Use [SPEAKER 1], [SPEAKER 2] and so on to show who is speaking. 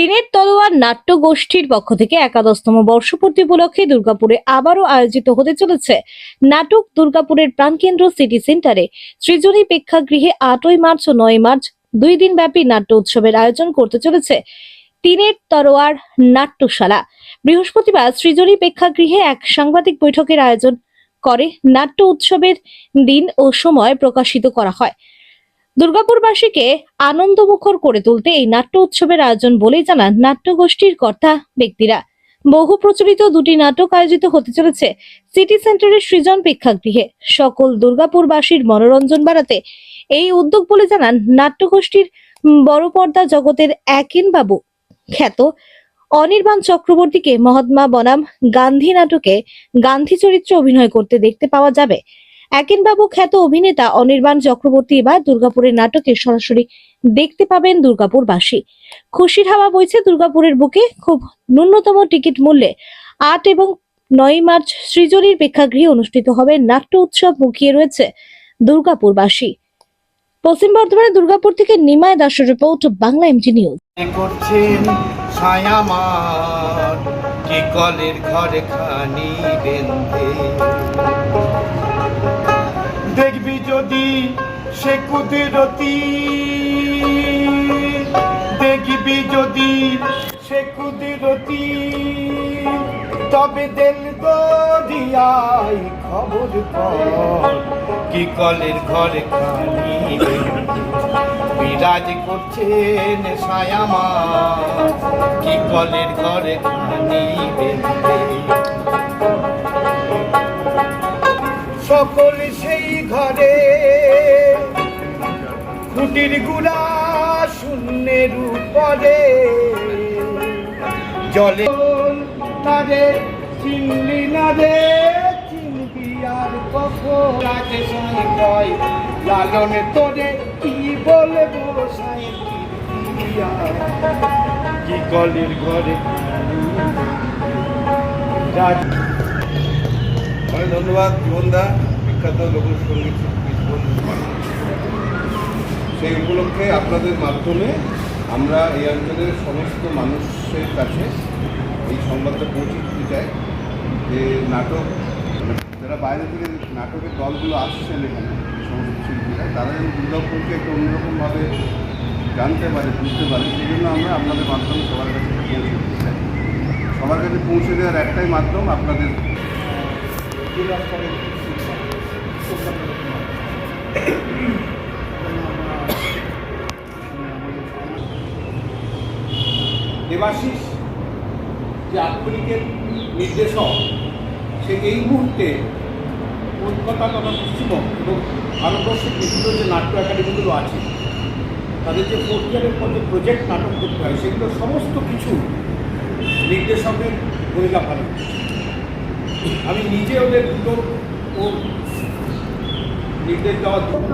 [SPEAKER 1] টিনের তলোয়ার নাট্য গোষ্ঠীর পক্ষ থেকে একাদশতম বর্ষপূর্তি উপলক্ষে দুর্গাপুরে আবারও আয়োজিত হতে চলেছে নাটক দুর্গাপুরের প্রাণকেন্দ্র সিটি সেন্টারে। সৃজনী প্রেক্ষাগৃহে আটই মার্চ ও নয় মার্চ দুই দিন ব্যাপী নাট্য উৎসবের আয়োজন করতে চলেছে টিনের তরোয়ার নাট্যশালা। বৃহস্পতিবার সৃজনী প্রেক্ষাগৃহে এক সাংবাদিক বৈঠকের আয়োজন করে। নাট্য উৎসবের দিন ও সময় প্রকাশিত করা হয়। দুর্গাপুরবাসীকে আনন্দমুখর করে তুলতে এই নাট্য উৎসবের আয়োজন বলেই জানান নাট্যগোষ্ঠীর কর্তা ব্যক্তিরা। বহু প্রচলিত দুটি নাটক আয়োজিত হতে চলেছে সিটি সেন্টারের সৃজন প্রেক্ষাগৃহে। সকল দুর্গাপুরবাসীর মনোরঞ্জন বাড়াতে এই উদ্যোগ বলে জানান নাট্যগোষ্ঠীর বড় পর্দা জগতের একিন বাবু। খ্যাত অনির্বাণ চক্রবর্তীকে মহাত্মা বনাম গান্ধী নাটকে গান্ধী চরিত্রে অভিনয় করতে দেখতে পাওয়া যাবে। একেনবাবু খ্যাত অভিনেতা অনির্বাণ চক্রবর্তী এবার দুর্গাপুরের নাটকে সরাসরি দেখতে পাবেন দুর্গাপুরবাসী। খুশির হাওয়া বইছে দুর্গাপুরের বুকে। খুব ন্যূনতম টিকিট মূল্যে আট এবং নয় মার্চ সৃজনীর প্রেক্ষাগৃহে অনুষ্ঠিত হবে নাট্য উৎসব মুখিয়ে রয়েছে দুর্গাপুরবাসী। পশ্চিম বর্ধমানের দুর্গাপুর থেকে নিমায় দাসের রিপোর্ট, বাংলা এমজি নিউজ
[SPEAKER 2] করছেন কলের ঘরে খানি বেঁধে। দেখবি যদি সে কুদরতি। দেখবি যদি সে কুদরতি। তবে দেল দরিয়াই খবর কি কলের ঘরে খানি বিরাজ করছেন সায়ামা কি কলের ঘরে খানি খুঁটির গুড়া শূন্যের উপরে জলে তারে চিনলি না রে চিনবি আর কখন রাজে সঞ্জয় লালন তোরে কি বলব কি কলের ঘরে?
[SPEAKER 3] ধন্যবাদ, জীবনদা। বিখ্যাত লোকসঙ্গীত শিল্পী। সেই উপলক্ষে আপনাদের মাধ্যমে আমরা এই অঞ্চলের সমস্ত মানুষের কাছে এই সংবাদটা পৌঁছে দিতে চাই যে নাটক, যারা বাইরে থেকে নাটকের দলগুলো আসছেন এখানে, সমস্ত শিল্পীরা, তারা যেন দুর্গাপুরকে একটু অন্যরকমভাবে জানতে পারে, বুঝতে পারে, সেই জন্য আমরা আপনাদের মাধ্যমে সবার কাছে পৌঁছে দিতে চাই। সবার কাছে পৌঁছে দেওয়ার একটাই মাধ্যম আপনাদের
[SPEAKER 2] জেলা স্তরের
[SPEAKER 4] দেবাশিস যে আক্ষরিকের নির্দেশক, সে এই মুহূর্তে কলকাতা তথা পশ্চিমবঙ্গ এবং ভারতবর্ষের বিভিন্ন যে নাট্য একাডেমিগুলো আছে, তাদের যে ফোর্থ পর যে প্রজেক্ট নাটক করতে হয়, সেগুলো সমস্ত কিছু নির্দেশকের ভূমিকা পালন আমি নিজে ওদের দুটো ও নির্দেশ দেওয়ার জন্য